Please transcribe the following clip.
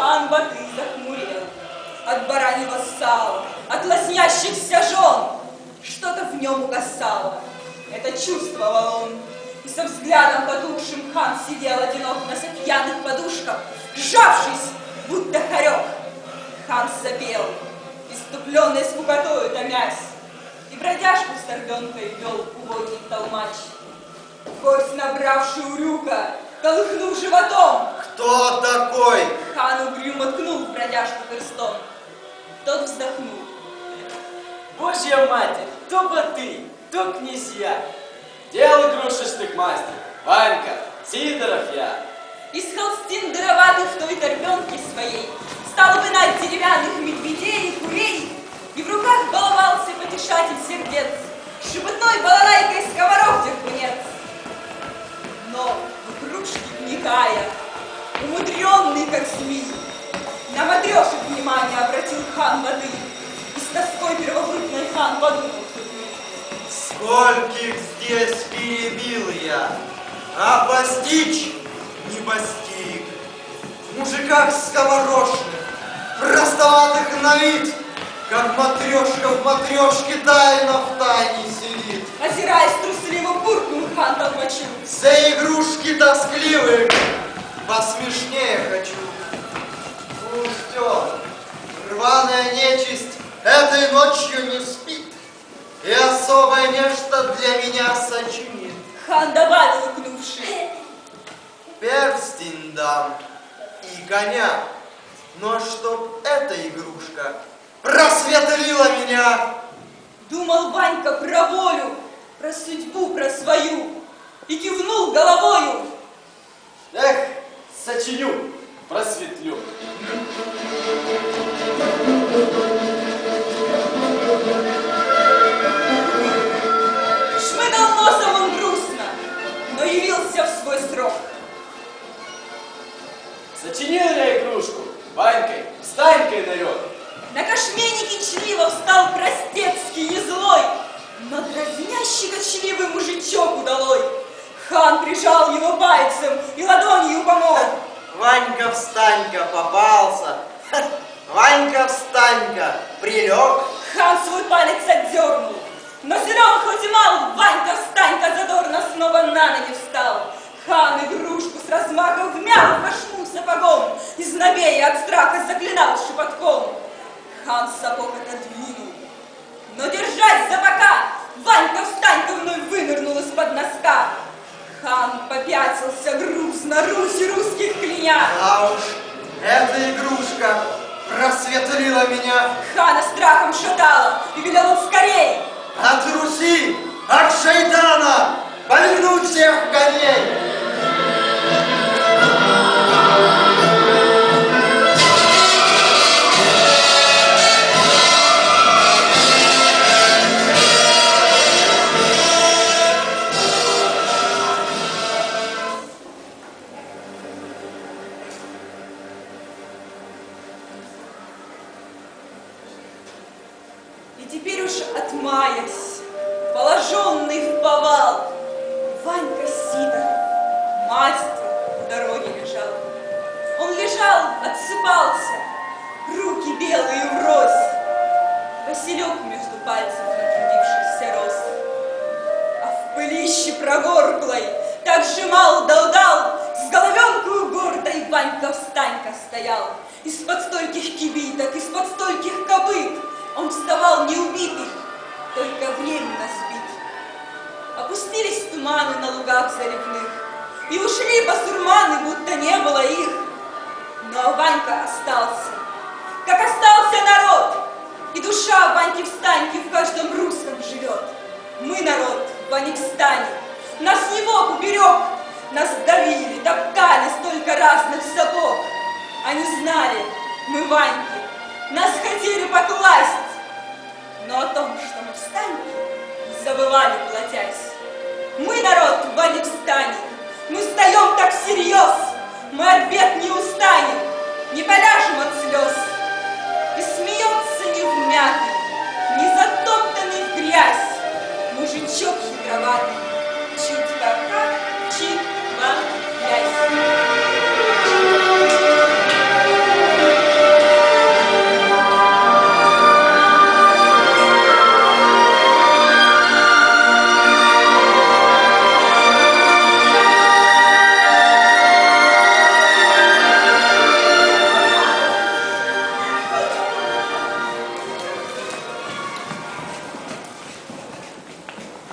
хан Баты захмурел. От бараньего сала, от лоснящихся жен, что-то в нем угасало. Это чувствовал он. И со взглядом потухшим хан сидел одинок на сопьяных подушках, сжавшись, будто хорек. Хан запел, иступленный скукотою томясь, и бродяжку с торбенкой вел убогий толмач. Гость, набравший урюка, колыхнув животом, Кто такой? хан угрюмо ткнул в бродяжку перстом. Тот вздохнул. Божья Матерь, то боты, то князья. Дел игрушечных мастер, Ванька, Сидоров я. Из холстин дыроватых в той торбенке своей стал вынать деревянных медведей и курей, и в руках баловался потешатель сердец, шебутной балалайкой сковорок терпунец. Но в кружке вникая, умудренный как змей, на матрешек внимание обратил хан воды, и с тоской первобытной хан подумал. Скольких здесь перебил я, а постичь не постиг. В мужиках сковорошных, простоватых на вид, как матрешка в матрешке тайна в тайне сидит. Озираясь трусливо, буркнул хан толмачу. За игрушки тоскливые посмешнее хочу. Пустё, рваная нечисть этой ночью не спит, и особое нечто для меня сочинит. Хан добавил, укнувшись. Перстень дам и коня, но чтоб эта игрушка просветлила меня. Думал Ванька про волю, про судьбу, про свою, и кивнул головою. Эх, сочиню, просветлю. Шмыгал носом он грустно, но явился в свой срок. Сочинил я игрушку, Ванькой, встань-ка народ. На кошмене кичливо встал простецкий и злой, но дразнящий кочливый мужичок удалой. Хан прижал его пальцем и ладонью помог. Ванька, встань-ка, попался. Ванька, встань-ка, прилег. Хан свой палец отдернул. Но силен хоть и мал, Ванька, встань-ка задорно снова на ноги встал. Хан игрушку с размахом вмял кошму сапогом, и знобея от страха заклинал шепотком. Хан сапог отодвинул, но держась за бока, Ванька, встань-ка вновь вынырнул из-под носка. Хан попятился грустно, Русь русских кляня. А уж эта игрушка просветлила меня Хана страхом шатала и велел он скорей. от Руси, от шайтана, повернуть теперь уж отмаясь, положенный в повал, Ванька Сидор, мастер, в дороге лежал. Он лежал, отсыпался, руки белые врозь, Василек между пальцев натрудившихся рос. А в пылище прогорклой так сжимал, долдал, с головенкою гордой Ванька встанька стоял. Из-под стольких кибиток, из-под стольких копыт он вставал неубитый, только временно сбит. Опустились туманы на лугах заливных, и ушли басурманы, будто не было их. Но Ванька остался, как остался народ, и душа Ваньки Встаньки в каждом русском живет. Мы народ, Ваня Встань, нас не Бог уберег, нас давили, топтали столько разных сапог. Они знали, мы Ваньки, нас хотели покласть, но о том, что мы Встаньки, забывали платясь.